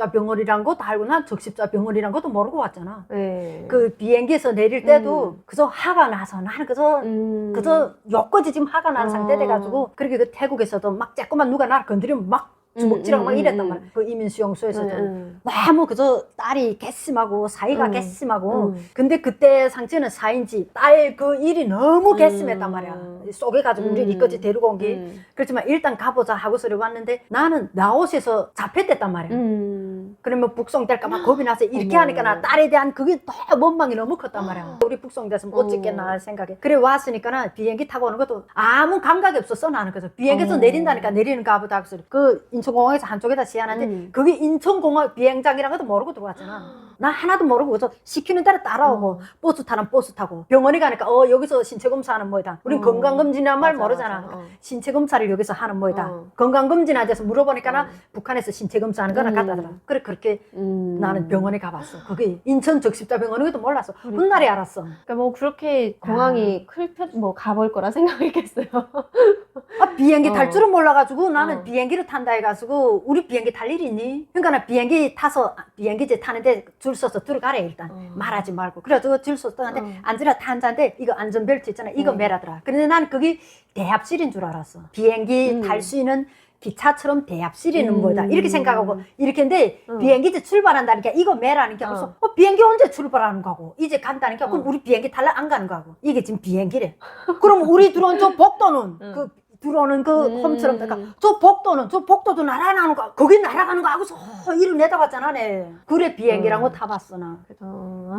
적십자 병원이란 것도 알고 난 적십자 병원이란 것도 모르고 왔잖아. 네. 그 비행기에서 내릴 때도 음. 그저 화가 나서 나는 그저 음. 그저 욕거지 지금 화가 나는 어. 상태 돼가지고 그렇게 그 태국에서도 막 자꾸만 누가 나를 건드리면 막 주먹질하고 음, 막 음, 이랬단 음. 말이야. 그 이민수용소에서도. 음, 너무 그저 딸이 괘씸하고 사이가 음. 음. 근데 그때 상처는 사인지 딸 그 일이 너무 괘씸했단 말이야 음. 쏘개가지고 우리 음. 이까지 데리고 온게 음. 그렇지만 일단 가보자 하고서를 왔는데 나는 라오스에서 잡혔댔단 말이야 음. 그러면 북송될까 막 겁이 나서 이렇게 어머. 하니까 나 딸에 대한 그게 더 원망이 너무 컸단 말이야 우리 북송됐으면 못 어. 찍겠나 생각에 그래 왔으니까는 비행기 타고 오는 것도 아무 감각이 없었어 나는 그래서 비행기에서 어. 내린다니까 내리는 가 보다 하고서 그 인천공항에서 한쪽에다 지하는데 음. 그게 인천공항 비행장이라는 것도 모르고 들어왔잖아. 나 하나도 모르고 그래서 시키는 대로 따라오고 어. 버스 타는 버스 타고 병원에 가니까 어 여기서 신체 검사하는 뭐이다. 우린 어. 건강 검진이란 말 맞아, 모르잖아. 맞아. 어. 신체 검사를 여기서 하는 뭐이다. 어. 건강 검진에 대해서 물어보니까는 어. 북한에서 신체 검사하는 거나 음. 같다더라. 그래 그렇게 음. 나는 병원에 가봤어. 그게 인천 적십자 병원인 것도 몰랐어. 그러니까. 훗날에 알았어. 그러니까 뭐 그렇게 공항이 클펴뭐 가볼 거라 생각했겠어요. 아, 비행기 탈 어. 줄은 몰라가지고 나는 어. 비행기를 탄다 해가지고 우리 비행기 탈 일이 있니? 그러니까 나 비행기 타서 아, 비행기제 타는데 줄 서서 들어가래 일단 어. 말하지 말고 그래가지고 줄 서서 떠는데 어. 앉으라 탄자인데 이거 안전벨트 있잖아 이거 음. 매라더라 그런데 나는 그게 대합실인 줄 알았어 비행기 음. 탈수 있는 기차처럼 대합실이는 음. 뭐다 이렇게 생각하고 이렇게 했는데 음. 비행기제 출발한다니까 이거 매라니까 어. 그래서 어, 비행기 언제 출발하는 거고 이제 간다니까 그럼 어. 우리 비행기 탈라 안 가는 거고 이게 지금 비행기래 그럼 우리 들어온 저 복도는 음. 그 들어오는 그 음. 홈처럼 그러니까 저 복도는 저 복도도 날아가는 거 거기 날아가는 거 하고서 어, 이를 내다갔잖아 네 그래 비행기란 거 음. 타봤어 나 그래서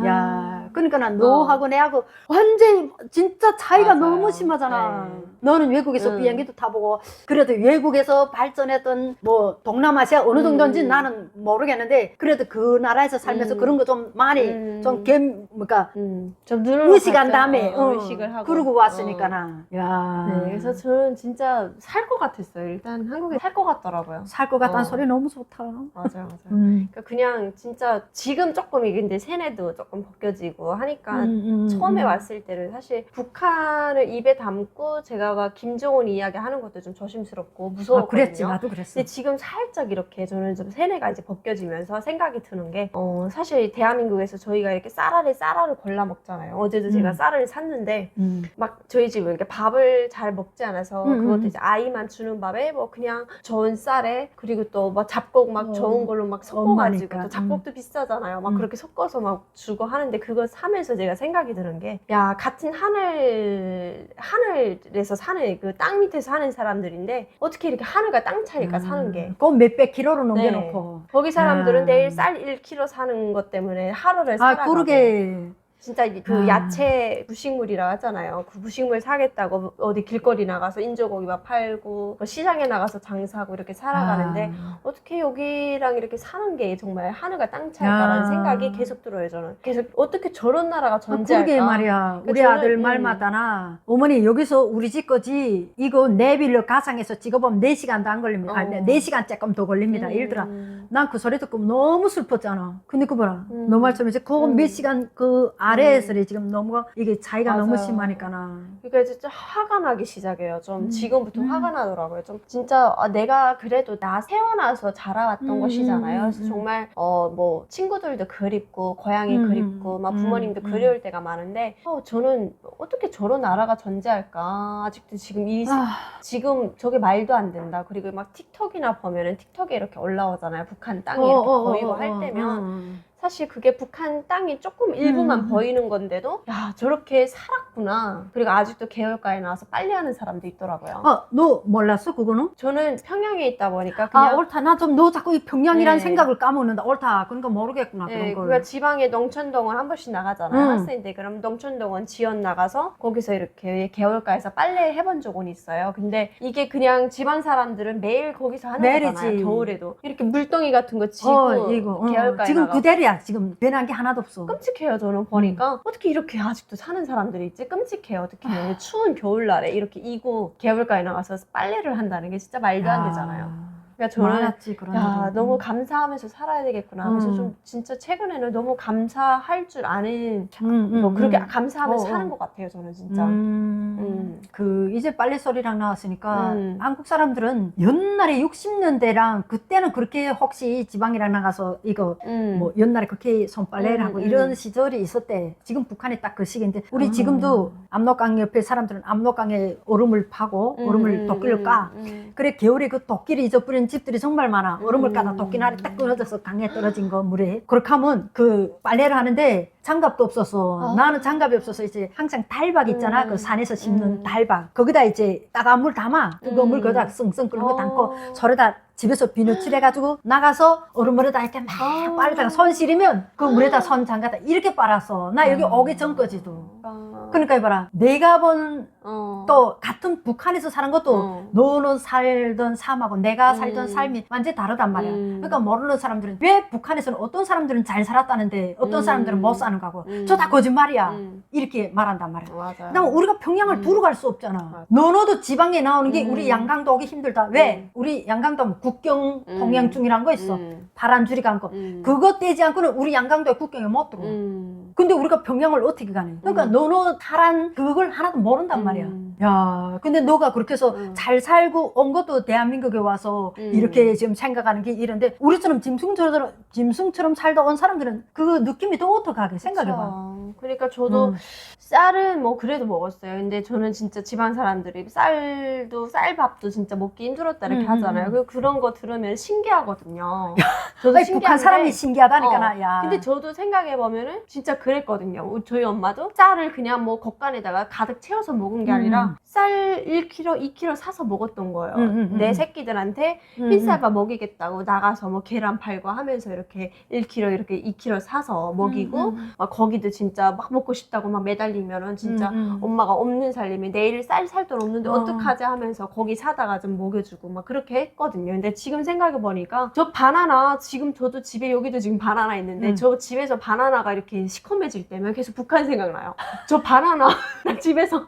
야, 그러니까 난 너하고 내하고 완전히 진짜 차이가 맞아요. 너무 심하잖아. 네. 너는 외국에서 음. 비행기도 타보고 그래도 외국에서 발전했던 뭐 동남아시아 어느 음. 정도인지 나는 모르겠는데 그래도 그 나라에서 살면서 음. 그런 거 좀 많이 음. 좀 겸, 뭐니까 음, 좀 의식한. 다음에 어, 어, 의식을 하고 그러고 왔으니까 어. 나. 야. 네, 그래서 저는 진짜 살 것 같았어요. 일단 한국에 살 것 같더라고요. 살 것 같다는 어. 소리 너무 좋다. 맞아요, 맞아요. 음. 그러니까 그냥 진짜 지금 조금 이게 근데 세뇌도 조금 벗겨지고 하니까 음, 음, 처음에 음. 왔을 때는 사실 북한을 입에 담고 제가 막 김정은 이야기 하는 것도 좀 조심스럽고 아, 무서웠거든요. 그랬지 나도 그랬어. 근데 지금 살짝 이렇게 저는 좀 세뇌가 이제 벗겨지면서 생각이 드는 게, 어, 사실 대한민국에서 저희가 이렇게 쌀알에 쌀알을 골라 먹잖아요. 어제도 제가 음. 쌀을 샀는데, 음. 막 저희 집은 이렇게 밥을 잘 먹지 않아서 음, 그것도 음. 이제 아이만 주는 밥에 뭐 그냥 저은 쌀에 그리고 또 막 잡곡 막 어, 저은 걸로 막 섞어가지고 엄마니까. 또 잡곡도 비싸잖아요. 막 음. 그렇게 섞어서 막 주고 하는데 그거 사면서 제가 생각이 드는 게 야 같은 하늘 하늘에서 사는 그 땅 밑에서 사는 사람들인데 어떻게 이렇게 하늘과 땅 차이가 사는 게그 몇백 킬로로 네. 넘겨놓고. 거기 사람들은 아. 내일 쌀 1kg 사는 것 때문에 하루를 아, 살아가고 그러게. 진짜 이그 아. 야채 부식물이라 하잖아요. 그 부식물 사겠다고 어디 길거리 나가서 인조고기 막 팔고 뭐 시장에 나가서 장사하고 이렇게 살아가는데 아. 어떻게 여기랑 이렇게 사는 게 정말 하늘과 땅 차이다라는 야. 생각이 계속 들어요. 저는 계속 어떻게 저런 나라가 아, 존재할까? 그러게 말이야. 우리 저는, 아들 음. 말마다나 어머니 여기서 우리 집 거지 이거 내빌려 가상에서 찍어보면 4 시간도 안 걸립니다. 어. 아니 4 시간 조금 더 걸립니다. 음. 이러더라. 난 그 소리 듣고 너무 슬펐잖아. 근데 그 봐라. 음. 너 말처럼 이제 그몇 음. 시간 그 아 래에서 지금 너무 이게 차이가 너무 맞아요. 심하니까나. 그러니까 진짜 화가 나기 시작해요. 좀 음. 지금부터 음. 화가 나더라고요. 좀 진짜 아, 내가 그래도 나 태어나서 자라왔던 음, 곳이잖아요. 음, 그래서 음. 정말 어 뭐 친구들도 그립고 고향이 음, 그립고 막 음, 부모님도 음. 그리울 때가 많은데 어 저는 어떻게 저런 나라가 존재할까? 아직도 지금 이 아, 지금 저게 말도 안 된다. 그리고 막 틱톡이나 보면은 틱톡에 이렇게 올라오잖아요. 북한 땅이 어, 이렇게 어, 어, 보이고 어, 할 어, 때면 어. 사실 그게 북한 땅이 조금 일부만 음. 보이는 건데도 야 저렇게 살았구나 그리고 아직도 개울가에 나와서 빨래하는 사람도 있더라고요 아, 너 몰랐어 그거는? 저는 평양에 있다 보니까 아 그냥 옳다. 나 좀 너 자꾸 이 평양이라는 네. 생각을 까먹는다. 옳다. 그러니까 모르겠구나 네, 그런 걸. 지방에 농촌동원 한 번씩 나가잖아요 음. 학생들 그럼 농촌동원 지원 나가서 거기서 이렇게 개울가에서 빨래 해본 적은 있어요 근데 이게 그냥 지방 사람들은 매일 거기서 하는 매일이지. 거잖아요 겨울에도 이렇게 물동이 같은 거 지고 어, 이거 어. 개울가에 지금 나가서 그대로야. 지금 변한 게 하나도 없어. 끔찍해요 저는 보니까 어떻게 이렇게 아직도 사는 사람들이 있지 끔찍해요 어떻게 이 추운 겨울날에 이렇게 이고 개울가에 나가서 빨래를 한다는 게 진짜 말도 안 되잖아요 그러니까 저는 많았지 그런 야 일이. 너무 감사하면서 살아야 되겠구나 하면서 음. 좀 진짜 최근에는 너무 감사할 줄 아는 음, 음, 뭐 그렇게 음. 감사하면서 어, 사는 어. 것 같아요 저는 진짜 음, 음. 그 이제 빨래소리랑 나왔으니까 음. 한국 사람들은 옛날에 60년대랑 그때는 그렇게 혹시 지방이랑 나가서 이거 음. 뭐 옛날에 그렇게 손빨래를 음, 하고 음. 이런 시절이 있었대. 지금 북한이 딱 그 시기인데 우리 아. 지금도 압록강 옆에 사람들은 압록강에 얼음을 파고 음, 얼음을 음, 도끼를 음, 까. 음. 그래 겨울에 그 도끼를 잊어버리는 집들이 정말 많아. 얼음을 음. 까다 도끼 날이 딱 떨어져서 강에 떨어진 거 물에. 그렇게 하면 그 빨래를 하는데 장갑도 없어서 아. 나는 장갑이 없어서 이제 항상 달박 있잖아. 음. 그 산에서 씹는 음. 달박. 거기다 이제 따가운 물 담아. 뜨거운 물 음. 거기다 썽썽 끓는 거 담고 어. 서로다 집에서 비누칠 해가지고 나가서 얼음물에다 이렇게 막 아. 빨다가 손 시리면 그 물에다 손 잠가다 이렇게 빨았어. 나 여기 아. 오기 전까지도. 아. 그러니까 이봐라. 내가 본 어. 또 같은 북한에서 사는 것도 어. 너는 살던 삶하고 내가 살던 음. 삶이 완전히 다르단 말이야. 음. 그러니까 모르는 사람들은 왜 북한에서는 어떤 사람들은 잘 살았다는데 어떤 음. 사람들은 못 사는 거고 음. 저다 거짓말이야. 음. 이렇게 말한단 말이야. 맞아요 그다음 우리가 평양을 음. 두루 갈 수 없잖아. 맞아. 너너도 지방에 나오는 게 음. 우리 양강도 오기 힘들다. 왜? 음. 우리 양강도 국경 음. 통행증이라는 거 있어. 음. 바란줄이 간 거. 음. 그거 떼지 않고는 우리 양강도에 국경에 못 들어와. 음. 근데 우리가 평양을 어떻게 가냐? 그러니까 음. 너너 탈한 그걸 하나도 모른단 말이야. 음. 야, 근데 너가 그렇게 해서 음. 잘 살고 온 것도 대한민국에 와서 음. 이렇게 지금 생각하는 게 이런데 우리처럼 짐승처럼 짐승처럼 살다 온 사람들은 그 느낌이 또 어떡하게 생각해봐. 그러니까 저도 음. 쌀은 뭐 그래도 먹었어요. 근데 저는 진짜 지방 사람들이 쌀도 쌀밥도 진짜 먹기 힘들었다 이렇게 음, 하잖아요. 음. 그 그런 거 들으면 신기하거든요. 저도 아니, 북한 사람이 신기하다니까 어. 나. 야. 근데 저도 생각해 보면은 진짜 그랬거든요. 저희 엄마도 쌀을 그냥 뭐 겉간에다가 가득 채워서 먹은 게 음. 아니라 쌀 1kg, 2kg 사서 먹었던 거예요. 음, 음, 음, 내 음. 새끼들한테 음, 흰쌀밥 먹이겠다고 나가서 뭐 계란 팔고 하면서 이렇게 1kg 이렇게 2kg 사서 먹이고 음, 음. 막 거기도 진짜 막 먹고 싶다고 막 매달리면은 진짜 음, 음. 엄마가 없는 살림에 내일 쌀 살돈 없는데 어. 어. 떡하지 하면서 거기 사다가 좀 먹여주고 막 그렇게 했거든요. 근데 지금 생각해 보니까 저 바나나 지금 저도 집에 여기도 지금 바나나 있는데 음. 저 집에서 바나나가 이렇게 시커매질 때면 계속 북한 생각나요. 저 바나나 나 집에서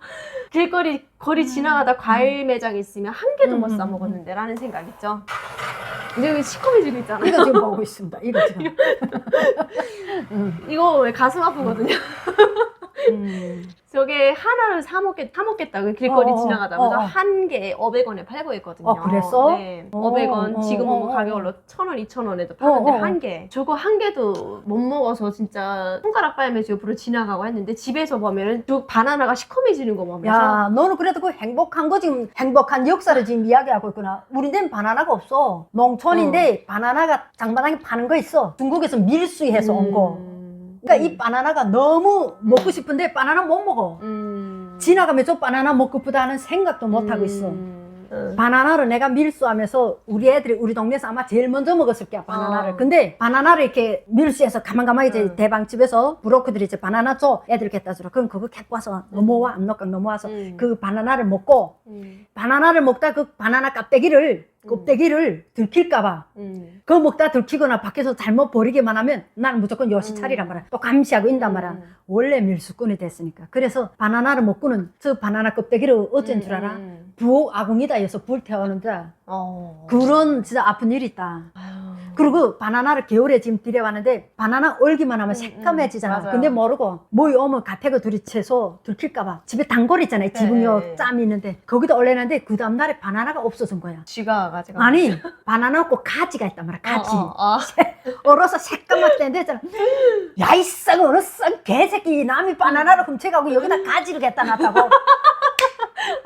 길거리 거리 지나가다 과일 매장 있으면 한 개도 음, 못사 음, 먹었는데 라는 생각 있죠. 근데 여기 시커매지고 있잖아요. 이거 지금 보고 있습니다. 이거 지금. 음, 이거 왜 가슴 아프거든요. 음. 저게 하나를 사 먹겠 사 먹겠다고 길거리 어, 어, 지나가다 어, 어. 한 개에 500원에 팔고 있거든요. 어, 그랬어? 네. 어, 500원 어, 지금은 어, 뭐 어, 가격으로 1,000원, 2,000원에도 파는데 어, 어. 한 개. 저거 한 개도 못 먹어서 진짜 손가락 빨면서 옆으로 지나가고 했는데 집에서 보면은 저 바나나가 시커매지는 거 보면서 야, 너는 그래도 그 행복한 거 지금 행복한 역사를 지금 이야기하고 있구나. 우리는 바나나가 없어. 농촌인데 바나나가 장바닥에 파는 거 있어. 중국에서 밀수해서 온 거. 음. 그러니까 이 바나나가 너무 먹고 싶은데 바나나 못 먹어. 음. 지나가면 저 바나나 먹고보다는 생각도 못 하고 있어. 음. 음. 바나나를 내가 밀수하면서 우리 애들이 우리 동네에서 아마 제일 먼저 먹었을 거야 바나나를 어. 근데 바나나를 이렇게 밀수해서 가만가만 이제 음. 대방집에서 브로커들이 이제 바나나 줘 애들 갖다 주라 그럼 그거 갖고 와서 넘어와 압록강 넘어와서 음. 그 바나나를 먹고 음. 바나나를 먹다 그 바나나 껍데기를 음. 껍데기를 들킬까봐 음. 그거 먹다 들키거나 밖에서 잘못 버리기만 하면 나는 무조건 요시 음. 말이야 또 감시하고 있단 말이야 음. 원래 밀수꾼이 됐으니까 그래서 바나나를 먹고는 저 바나나 껍데기를 어쩐 줄 알아 음. 부엌 아궁이다 해서 불 태우는데 어. 그런 진짜 아픈 일이 있다. 아유. 그리고 바나나를 겨울에 지금 들여왔는데 바나나 얼기만 하면 음, 새까매지잖아. 음. 근데 모르고 뭐이 오면 갓태고 둘이 채소 들킬까봐 집에 단골 있잖아요. 지붕요 네. 짬이 있는데 거기다 올려놨는데 그 다음날에 바나나가 없어진 거야. 쥐가 가지고 아니 바나나 없고 가지가 있단 말이야. 가지. 어, 어, 어. 얼어서 새까맣게 되는데 있잖아. 야이 싹 얼어 싹 개새끼 남이 바나나를 훔쳐가고 여기다 가지를 갖다 놨다고.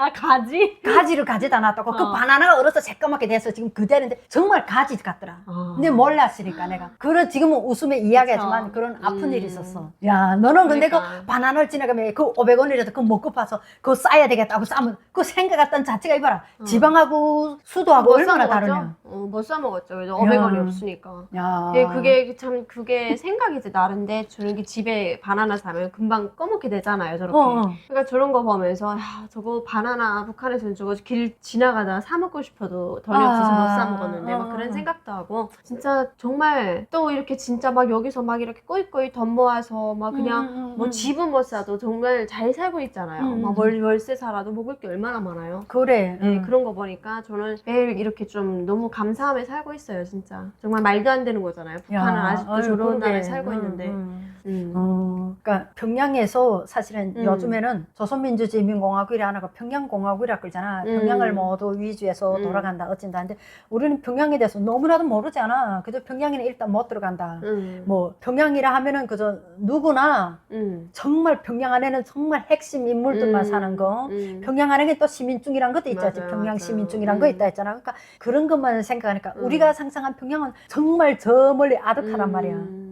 아 가지? 가지를 가져다 놨다고. 그 어. 바나나가 얼어서 새까맣게 돼서 지금 그대는데 정말 가지 같더라. 근데 몰랐으니까 내가. 그런 지금은 웃음에 이야기하지만. 그런 아픈 음. 일이 있었어. 야, 너는 근데 그러니까. 그 바나나를 지나가면 그 500원이라도 그거 먹고 파서 그거 싸야 되겠다고 싸면 그 생각했던 자체가 이봐라. 어. 지방하고 수도하고 얼마나 다르냐. 어, 못사 먹었죠. 그래서 500원이 야. 없으니까. 야. 예, 그게 참 그게 생각이 이제 나른데 저런 게 집에 바나나 사면 금방 꺼먹게 되잖아요, 저렇게. 어, 어. 그러니까 저런 거 보면서 야, 저거 바나 나 북한에서는 저거 길 지나가다 사 먹고 싶어도 아, 없어서 못 사 먹었는데 막 어. 그런 생각도 하고 진짜 정말 또 이렇게 진짜 막 여기서 막 이렇게 꼬이꼬이 돈 모아서 막 그냥 음, 음, 뭐 음. 집은 못 사도 정말 잘 살고 있잖아요. 음, 막 음. 월, 월세 살아도 먹을 게 얼마나 많아요. 그래. 네, 응. 그런 거 보니까 저는 매일 이렇게 좀 너무 감사함에 살고 있어요, 진짜. 정말 말도 안 되는 거잖아요. 북한은 아직도 아유, 저런. 나라에 살고 음, 있는데. 음. 음. 어, 그러니까 평양에서 사실은 음. 요즘에는 조선민주주의민공화국이 하나가 평양 공화국이라 그러잖아. 음. 평양을 모두 위주해서 음. 돌아간다, 어쩐다 하는데 우리는 평양에 대해서 너무나도 모르잖아. 그저 평양에는 일단 못 들어간다. 음. 뭐 평양이라 하면은 그저 누구나 음. 정말 평양 안에는 정말 핵심 인물들만 음. 사는 거. 음. 평양 안에 또 시민증이란 것도 있잖아. 평양 맞아요. 시민증이란 거 음. 있다 했잖아. 그러니까 그런 것만 생각하니까 음. 우리가 상상한 평양은 정말 저 멀리 아득하단 말이야.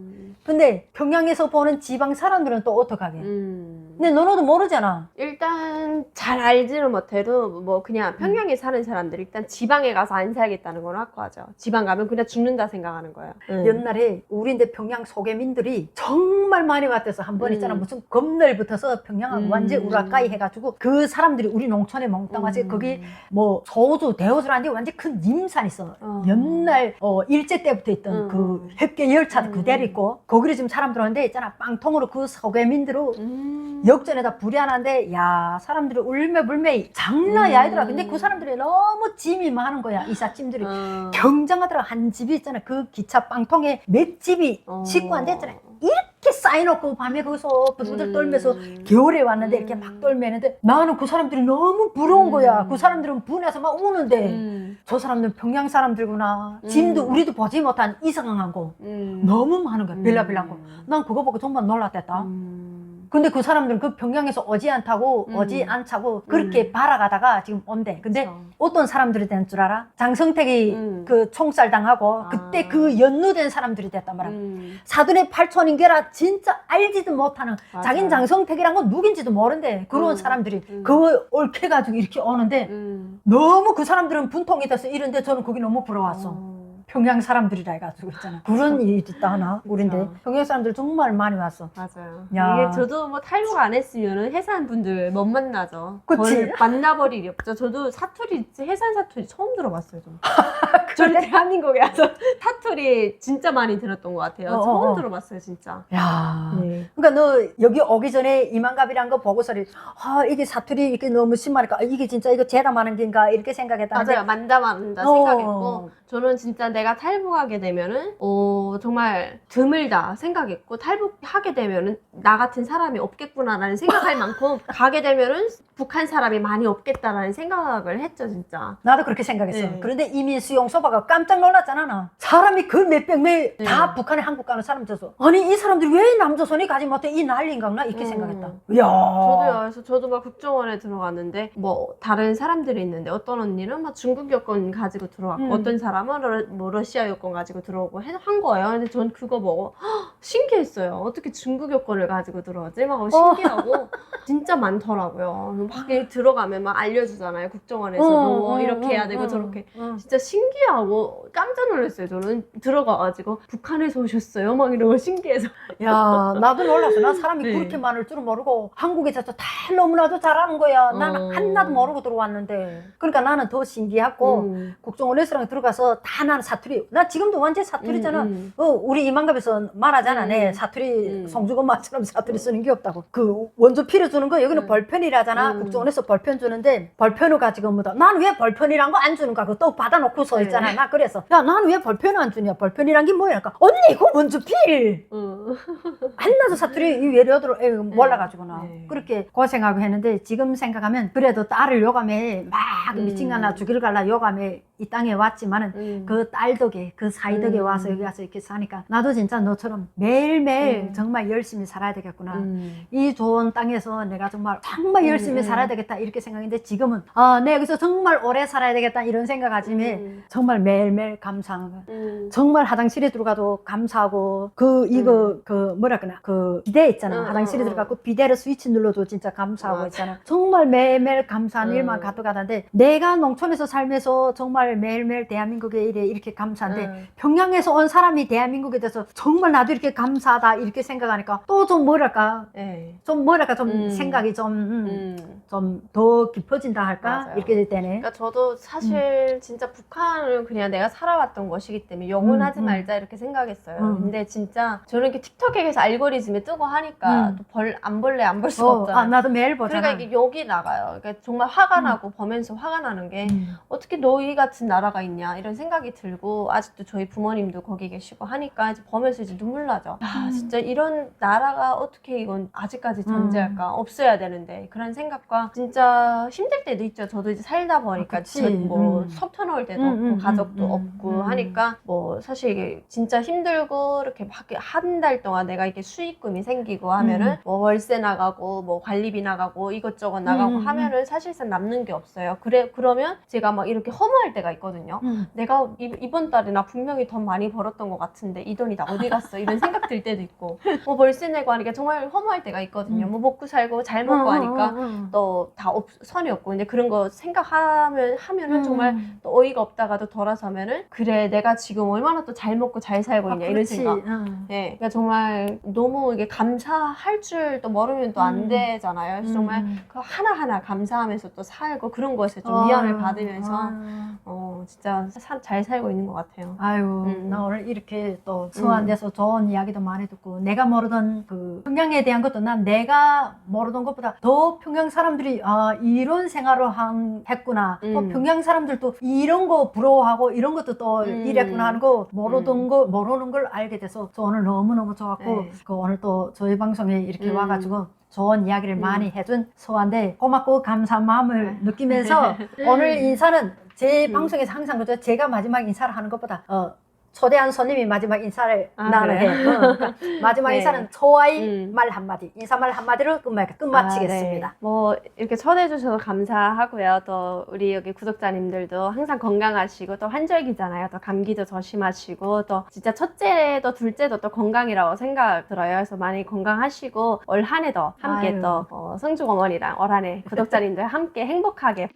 음. 근데 평양에서 보는 지방 사람들은 또 어떡하게? 음. 근데 너너도 모르잖아. 일단 잘 알지는 못해도 뭐 그냥 평양에 사는 사람들 일단 지방에 가서 안 살겠다는 건 확고하죠. 지방 가면 그냥 죽는다 생각하는 거예요. 음. 옛날에 우리인데 평양 소개민들이 정말 많이 왔대서 한번 음. 있잖아. 무슨 겁날 붙어서 평양하고 음. 완전 우라카이 해가지고 그 사람들이 우리 농촌에 몽땅 와서 음. 거기 뭐 소주 대호주라는데 완전 큰 님산 있어. 어. 옛날 어, 일제 때부터 있던 음. 그 획계 열차도 음. 그대로 있고 거기로 지금 사람들 오는데 있잖아 빵통으로 그 소개민들로 음. 역전에다 불이하는데 야 사람들이 울매불매 장난이 음. 아니더라 근데 그 사람들이 너무 짐이 많은 거야 이삿짐들이 어. 경장하더라 한 집이 있잖아 그 기차 빵통에 몇 집이 어. 식구 안 됐잖아 이렇게 쌓여놓고 밤에 거기서 부들부들 음. 떨면서 겨울에 왔는데 이렇게 음. 막 떨매는데 나는 그 사람들이 너무 부러운 음. 거야 그 사람들은 분해서 막 우는데 음. 저 사람들은 평양 사람들구나 짐도 음. 우리도 보지 못한 이상한 거 음. 너무 많은 거야 빌라빌라한 거 음. 난 그거 보고 정말 놀랐댔다 음. 근데 그 사람들은 그 평양에서 어지 않다고 음. 어지 않차고 그렇게 음. 바라가다가 지금 온대. 근데 그쵸. 어떤 사람들이 된 줄 알아? 장성택이 음. 그 총살 당하고 아. 그때 그 연루된 사람들이 됐단 말이야. 음. 사돈의 팔촌인 게라 진짜 알지도 못하는 맞아. 자긴 장성택이란 건 누군지도 모르는데 그런 음. 사람들이 음. 그거 얽혀가지고 이렇게 오는데 음. 너무 그 사람들은 분통이 돼서 이런데 저는 거기 너무 부러웠어. 어. 평양 사람들이라 해가지고 있잖아. 그런 일이 있다 하나? 우린데 그쵸. 평양 사람들 정말 많이 왔어. 맞아요. 야. 이게 저도 뭐 탈북 안 했으면은 해산 분들 못 만나죠. 그치? 거의 만나버릴 일 없죠. 저도 사투리 해산 사투리 처음 들어봤어요. 좀. 저는 대한민국에 와서 사투리 진짜 많이 들었던 것 같아요. 어, 어, 처음 어. 들어봤어요, 진짜. 야. 네. 그러니까 너 여기 오기 전에 이만갑이란 거 보고서리 아 이게 사투리 이게 너무 심하니까 아, 이게 진짜 이거 재담하는 게인가 이렇게 생각했다는데 맞아요. 만다 만다 어. 생각했고 저는 진짜 내가 탈북하게 되면은 어 정말 드물다 생각했고 탈북하게 되면은 나 같은 사람이 없겠구나라는 생각할 만큼 가게 되면은 북한 사람이 많이 없겠다라는 생각을 했죠, 진짜. 나도 그렇게 생각했어. 네. 그런데 이미 수용 소바가 깜짝 놀랐잖아 나. 사람이 그 몇백 명다 네. 북한에 한국 가는 사람 들서 아니 이 사람들이 왜 남조선이 가지 못해 이 난리인가 나 이렇게 음. 생각했다. 이야. 저도요. 그래서 저도 막 국정원에 들어갔는데 뭐 다른 사람들이 있는데 어떤 언니는 막 중국 여권 가지고 들어왔고 음. 어떤 사람은 러, 뭐 러시아 여권 가지고 들어오고 해- 한 거예요. 근데 전 그거 보고 헉, 신기했어요. 어떻게 중국 여권을 가지고 들어오지? 막 신기하고 진짜 많더라고요. 막 이렇게 들어가면 막 알려주잖아요. 국정원에서도 뭐 어, 이렇게 어, 해야 되고 어, 저렇게. 어. 진짜 신기하고 깜짝 놀랐어요. 저는 들어가가지고 북한에서 오셨어요. 막 이러고 신기해서. 야, 나도 놀랐어. 나 사람이 네. 그렇게 많을 줄은 모르고 한국에서도 다 너무나도 잘하는 거야. 나는 어. 하나도 모르고 들어왔는데. 그러니까 나는 더 신기하고 음. 국정원 레스토랑 들어가서 다 나는 사 투리. 나 지금도 완전 사투리잖아. 음, 어, 우리 이만갑에서 말하잖아. 음. 내 사투리 음. 송주건마처럼 사투리 쓰는 게 없다고. 그 원조 필요 주는 거 여기는 음. 벌편이라잖아. 음. 국정원에서 벌편 주는데 벌편을 가지고 뭐다. 나는 왜 벌편이란 거 안 주는가? 그또 받아놓고 서 있잖아. 네. 나 그래서 야 나는 왜 벌편을 안 주냐? 벌편이란 게 뭐야? 그러니까 언니 그거 원조 필. 음. 한나도 사투리 이 외려들어 에이, 몰라가지고 나 네. 그렇게 고생하고 했는데 지금 생각하면 그래도 딸을 요감에 막 음. 미친 가나 죽일 갈라 요감에 이 땅에 왔지만은 음. 그딸 덕에 그 사이 덕에 음. 와서 여기 와서 이렇게 사니까 나도 진짜 너처럼 매일매일 음. 정말 열심히 살아야 되겠구나 음. 이 좋은 땅에서 내가 정말 정말 음, 열심히 음. 살아야 되겠다 이렇게 생각했는데 지금은 아 내가 여기서 정말 오래 살아야 되겠다 이런 생각하지만 음. 정말 매일매일 거야 음. 정말 화장실에 들어가도 감사하고 그 이거 그 뭐랄까나 그 비데 있잖아 응, 화장실에 응, 들어가고 비데를 스위치 눌러도 진짜 감사하고 맞아. 있잖아 정말 매일매일 감사한 응. 일만 가져가는데 내가 농촌에서 살면서 정말 매일매일 대한민국에 이렇게 감사한데 음. 평양에서 온 사람이 대한민국에 대해서 정말 나도 이렇게 감사하다 이렇게 생각하니까 또 좀 뭐랄까 네. 좀 뭐랄까 좀 음. 생각이 좀 음. 좀더 깊어진다 할까 맞아요. 이렇게 될 때네 그러니까 저도 사실 진짜 북한은 그냥 내가 살아왔던 것이기 때문에 영원하지 음, 음. 말자 이렇게 생각했어요. 음. 근데 진짜 저는 이렇게 틱톡에서 알고리즘에 뜨고 하니까 음. 또벌안 볼래 안 볼 수가 어, 없잖아요. 아 나도 매일 보잖아 그러니까 이게 여기 나가요. 그러니까 정말 화가 음. 나고 보면서 화가 나는 게 음. 어떻게 너희 같은 같은 나라가 있냐 이런 생각이 들고 아직도 저희 부모님도 거기 계시고 하니까 이제 보면서 이제 눈물 나죠. 야 음. 진짜 이런 나라가 어떻게 이건 아직까지 존재할까 없어야 되는데 그런 생각과 진짜 힘들 때도 있죠. 저도 이제 살다 보니까 아. 저뭐 음. 섭 터놓을 때도 음, 없고 음, 가족도 음, 없고 음. 하니까 뭐 사실 이게 진짜 힘들고 이렇게 한달 동안 내가 이렇게 수익금이 생기고 하면은 음. 뭐 월세 나가고 뭐 관리비 나가고 이것저것 나가고 음, 음, 하면은 사실상 남는 게 없어요. 그래 그러면 제가 막 이렇게 허무할 때가 있거든요. 음. 내가 이, 이번 달에 나 분명히 돈 많이 벌었던 것 같은데 이 돈이 다 어디 갔어? 이런 생각 들 때도 있고 뭐 월세 내고 하니까 정말 허무할 때가 있거든요. 음. 뭐 먹고 살고 잘 먹고 하니까 또다 선이 없고 근데 그런 거 생각하면 하면은 정말 음. 또 어이가 없다가도 돌아서면은 그래 내가 지금 얼마나 또 잘 먹고 잘 살고 있냐 이런 생각. 네, 그러니까 정말 너무 이게 감사할 줄 또 모르면 또안 음. 되잖아요. 그래서 정말 그 하나 하나 감사하면서 또 살고 그런 것에 좀 아유, 위안을 받으면서 아 유. 어 진짜 사- 잘 살고 있는 것 같아요. 아유, 음. 나 오늘 이렇게 또 수완돼서 좋은 이야기도 많이 듣고, 내가 모르던 그 평양에 대한 것도 난 내가 모르던 것보다 더 평양 사람들이 아, 이런 생활을 한, 했구나. 또 음. 평양 사람들도 이런 거 부러워하고 이런 것도 또 음. 이랬구나 하는 거 모르던 거, 모르는 걸 알게 돼서 저 오늘 너무 너무 좋았고, 네. 그 오늘 또 저희 방송에 이렇게 음. 와가지고 좋은 이야기를 음. 많이 해준 소한데 고맙고 감사한 마음을 네. 느끼면서 오늘 인사는 제 음. 방송에서 항상 그죠. 제가 마지막 인사를 하는 것보다 어, 초대한 손님이 마지막 인사를 아, 나눠 해. 어, 그러니까 마지막 네. 인사는 저와의 음. 말 한마디, 인사말 한마디로 끝마, 끝마치겠습니다. 아, 네. 뭐 이렇게 초대해 주셔서 감사하고요. 또 우리 여기 구독자님들도 항상 건강하시고 또 환절기잖아요. 또 감기도 조심하시고 또 진짜 첫째도 둘째도 또 건강이라고 생각 들어요. 그래서 많이 건강하시고 올 한해도 함께 아유. 또 어, 어머니랑 올 한해 구독자님들 함께 행복하게